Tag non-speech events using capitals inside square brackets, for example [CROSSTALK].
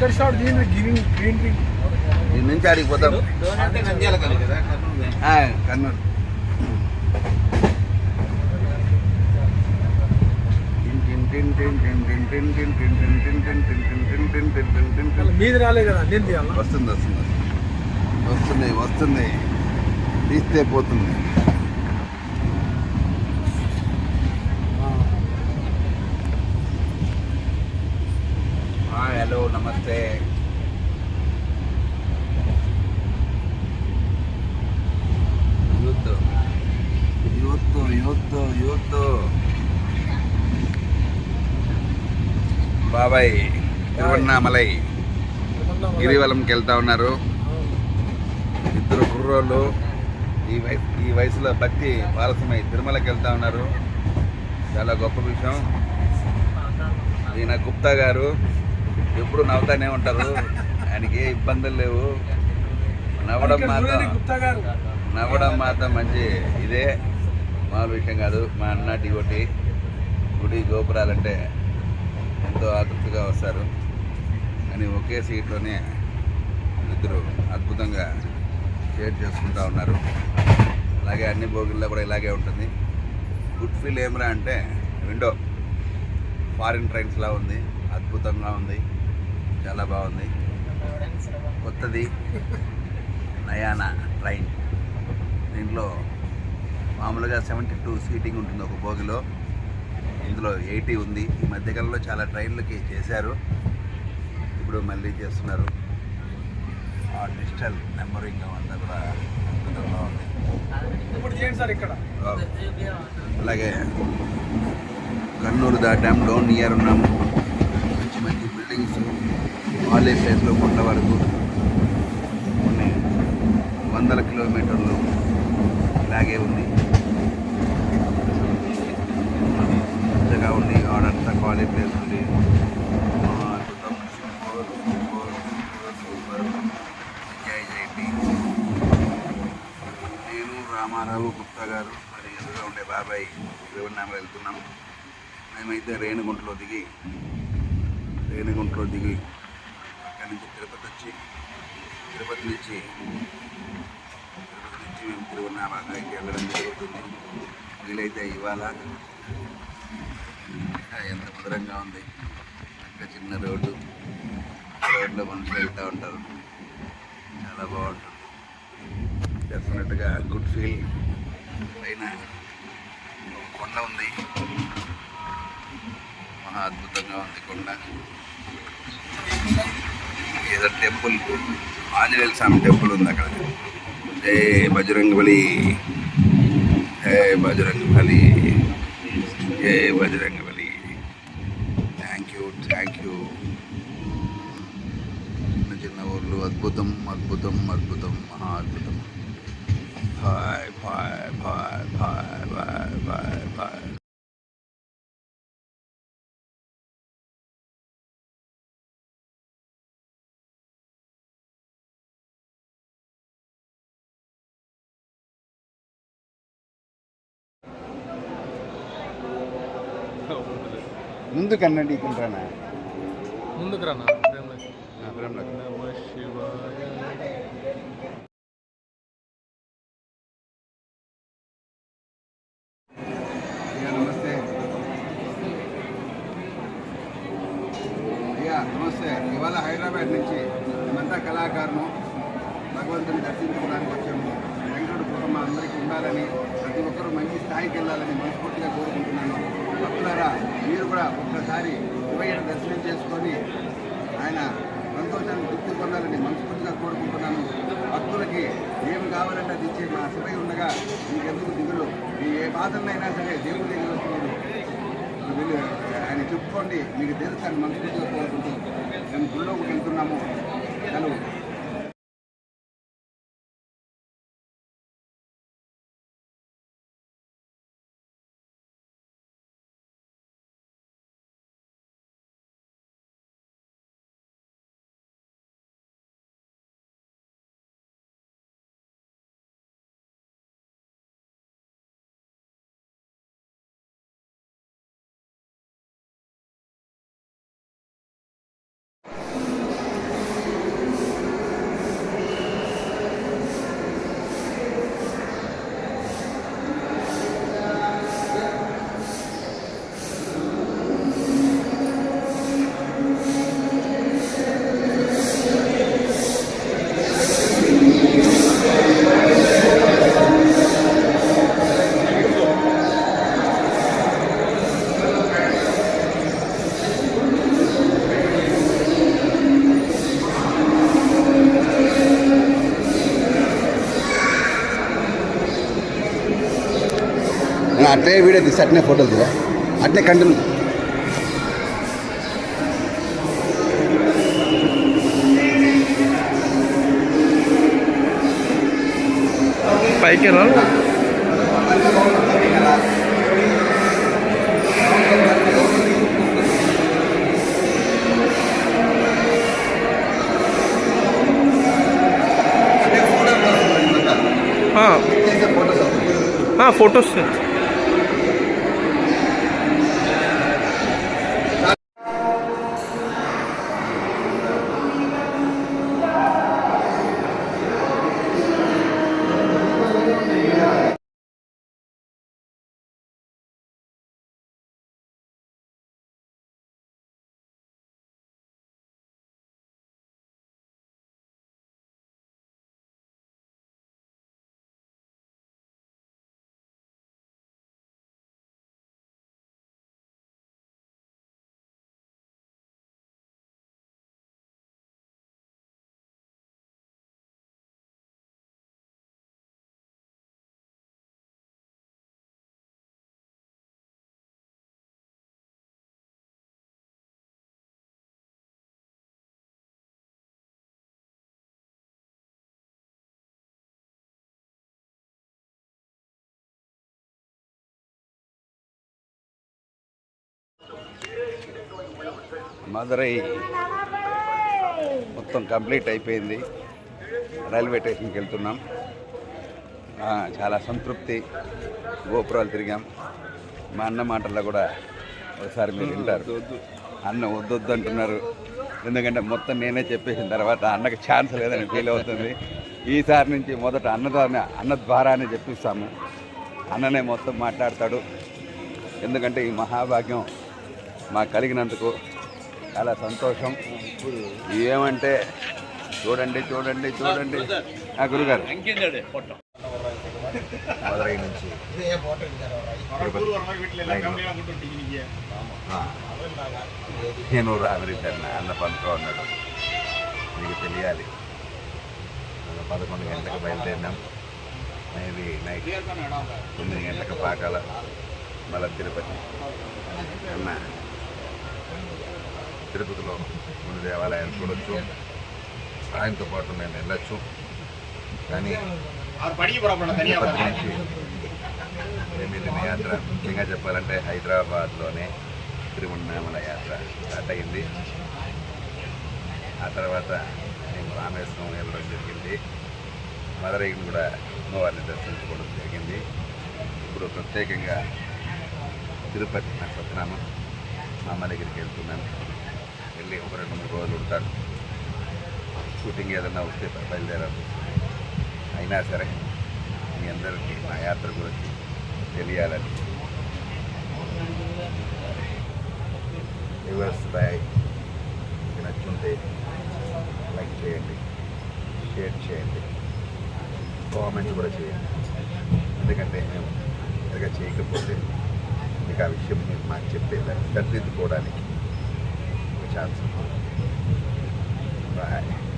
ఎక్కడ స్టార్ట్ దీని green green green దీని నుంచి ఆడికి పోతాం. కర్నూలు. కదా వస్తుంది వస్తుంది. వస్తుంది వస్తుంది. తీస్తే పోతుంది. నమస్తే యూత్ యూత్ యూత్ యూత్ బాబాయ్ తిరువన్నామలై. గిరివలంకి వెళ్తా ఉన్నారు. ఇద్దరు కుర్రోళ్ళు. ఈ వయసు ఈ వయసులో భక్తి పారసమై తిరుమలకి వెళ్తా ఉన్నారు. చాలా గొప్ప విషయం. ఈయన గుప్తా గారు. ఎప్పుడు నవ్వుతానే ఉంటారు. ఆయనకి ఏ ఇబ్బందులు లేవు. నవ్వడం మాత్రం నవ్వడం మాత్రం మంచి ఇదే. మామూలు విషయం కాదు మా అన్న డివోటి గుడి గోపురాలంటే ఎంతో ఆతృప్తిగా వస్తారు. కానీ ఒకే సీట్లోనే ఇద్దరు అద్భుతంగా షేర్ చేసుకుంటూ ఉన్నారు. అలాగే అన్ని బోగిల్లో కూడా ఇలాగే ఉంటుంది. గుడ్ ఫీల్ ఏమరా అంటే విండో ఫారిన్ ట్రైన్స్లా ఉంది అద్భుతంగా ఉంది. చాలా బాగుంది. కొత్తది. నయానా ట్రైన్. దీంట్లో మామూలుగా సెవెంటీ టూ సీటింగ్ ఉంటుంది ఒక బోగిలో. ఇందులో ఎయిటీ ఉంది. ఈ మధ్యకాలంలో చాలా ట్రైన్లకి చేశారు. ఇప్పుడు మళ్ళీ చేస్తున్నారు. ఆ డిజిటల్ నెంబరింగ్ అంతా కూడా అద్భుతంగా ఉంది. అలాగే కర్నూలు దాటాం డౌన్ నియర్ ఉన్నాము. మంచి మంచి బిల్డింగ్స్. కాలేజ్ ప్లేస్లో కొండ వరకు కొన్ని వందల కిలోమీటర్లు ఇలాగే ఉంది. పెద్దగా ఉండి ఆడంతా కాలేజ్ ప్లేస్ ఉంది సూపర్ ఎంజాయ్ చేయండి నేను రామారావు గుప్తా గారు మరి ఎదురుగా ఉండే బాబాయ్ రేవన్నామలు వెళ్తున్నాం. మేమైతే రేణుగుంటలో దిగి రేణుగుంటలో దిగి అక్కడి నుంచి తిరుపతి వచ్చి తిరుపతి నుంచి తిరుపతి నుంచి మేము తిరువన్నామాకి వెళ్ళడం జరుగుతుంది. వీలైతే ఇవాళ ఎంత మధురంగా ఉంది. ఇంకా చిన్న రోడ్డు రోడ్లో మనుషులు వెళ్తూ ఉంటారు. చాలా బాగుంటుంది. డెఫినెట్గా గుడ్ ఫీల్. పైన ఒక కొండ ఉంది. మహా అద్భుతంగా ఉంది కొండ. ఏదో టెంపుల్ ఆంజనేయ స్వామి టెంపుల్ ఉంది అక్కడ. హే బజరంగ బలి జై బజరంగ బలి బజరంగ బలి థ్యాంక్ యూ థ్యాంక్ యూ చిన్న చిన్న ఊర్లు అద్భుతం అద్భుతం అద్భుతం మహా అద్భుతం. Bye bye bye bye bye bye [LAUGHS] ముందు కన్నండి ఇకుంటానా ముందుకు రానా నమస్తే. అయ్యా నమస్తే. ఇవాళ హైదరాబాద్ నుంచి మేమంతా కళాకారులు భగవంతుని దర్శించుకోవడానికి వచ్చాము. వెంకట కృప మా అందరికీ ఉండాలని ప్రతి ఒక్కరూ మంచి స్థాయికి వెళ్ళాలని మనస్ఫూర్తిగా కోరుకుంటున్నాను. భక్తులారా మీరు కూడా ఒక్కసారి శివయ్యను దర్శనం చేసుకొని ఆయన సంతోషాన్ని తృప్తి పొందాలని మనస్ఫూర్తిగా కోరుకుంటున్నాను. భక్తులకి ఏమి కావాలంటే అది ఇచ్చే మా శివయ్య ఉండగా మీకెందుకు దిగులు? మీ ఏ బాధలైనా సరే దేవుడి దగ్గర వస్తున్నారు ఆయన చెప్పుకోండి. మీకు తెలుసు అని మనస్ఫూర్తిగా కోరుకుంటూ మేము గుళ్ళోకి వెళ్తున్నాము. హలో. అట్లే వీడియో తీసి అట్నే ఫోటోలు తీరా అట్లే కంటిన్యూ. పైకి రా ఫొటోస్ మదురై మొత్తం కంప్లీట్ అయిపోయింది. రైల్వే స్టేషన్కి వెళ్తున్నాం. చాలా సంతృప్తి. గోపురాలు తిరిగాం. మా అన్న మాటల్లో కూడా ఒకసారి మీరు వింటారు. అన్న వద్దొద్దు అంటున్నారు. ఎందుకంటే మొత్తం నేనే చెప్పేసిన తర్వాత అన్నకి ఛాన్స్ లేదని ఫీల్ అవుతుంది. ఈసారి నుంచి మొదట అన్న ద్వారా అన్న ద్వారానే చెప్పిస్తాము. అన్ననే మొత్తం మాట్లాడతాడు. ఎందుకంటే ఈ మహాభాగ్యం మాకు కలిగినందుకు చాలా సంతోషం. ఏమంటే చూడండి చూడండి చూడండి. ఆ గురుగారు. మదురై నుంచి. నేను రామరెడ్డి అన్న పంతో ఉన్నాడు. మీకు తెలియాలి. పదకొండు గంటలకు బయలుదేరినాం. మేబీ నైట్ తొమ్మిది గంటలకు పాకాల మళ్ళీ తిరుపతి. అన్న తిరుపతిలో కొన్ని దేవాలయాలు చూడొచ్చు. ఆయనతో పాటు మేము వెళ్ళొచ్చు. కానీ తిరుపతి నుంచి మేము వెళ్ళిన యాత్ర ముఖ్యంగా చెప్పాలంటే హైదరాబాద్లోనే తిరువణామల యాత్ర స్టార్ట్ అయింది. ఆ తర్వాత మేము రామేశ్వరం వెళ్ళడం జరిగింది. మదురైని కూడా అమ్మవారిని దర్శించుకోవడం జరిగింది. ఇప్పుడు ప్రత్యేకంగా తిరుపతి సత్యనామం మా అమ్మ దగ్గరికి వెళ్తున్నాను. వెళ్ళి ఒక రెండు మూడు రోజులు ఉంటాను షూటింగ్ ఏదన్నా వస్తే బయలుదేరాలి అయినా సరే మీ అందరికీ మా యాత్ర గురించి తెలియాలని రివర్స్ బాయ్ మీకు నచ్చుంటే లైక్ చేయండి షేర్ చేయండి కామెంట్ కూడా చేయండి. ఎందుకంటే మేము సరిగా చేయకపోతే మీకు ఆ విషయం మీరు మాకు చెప్పేదాన్ని సరిదిద్దుకోవడానికి ఛాన్స్ ఉంటుంది బాయ్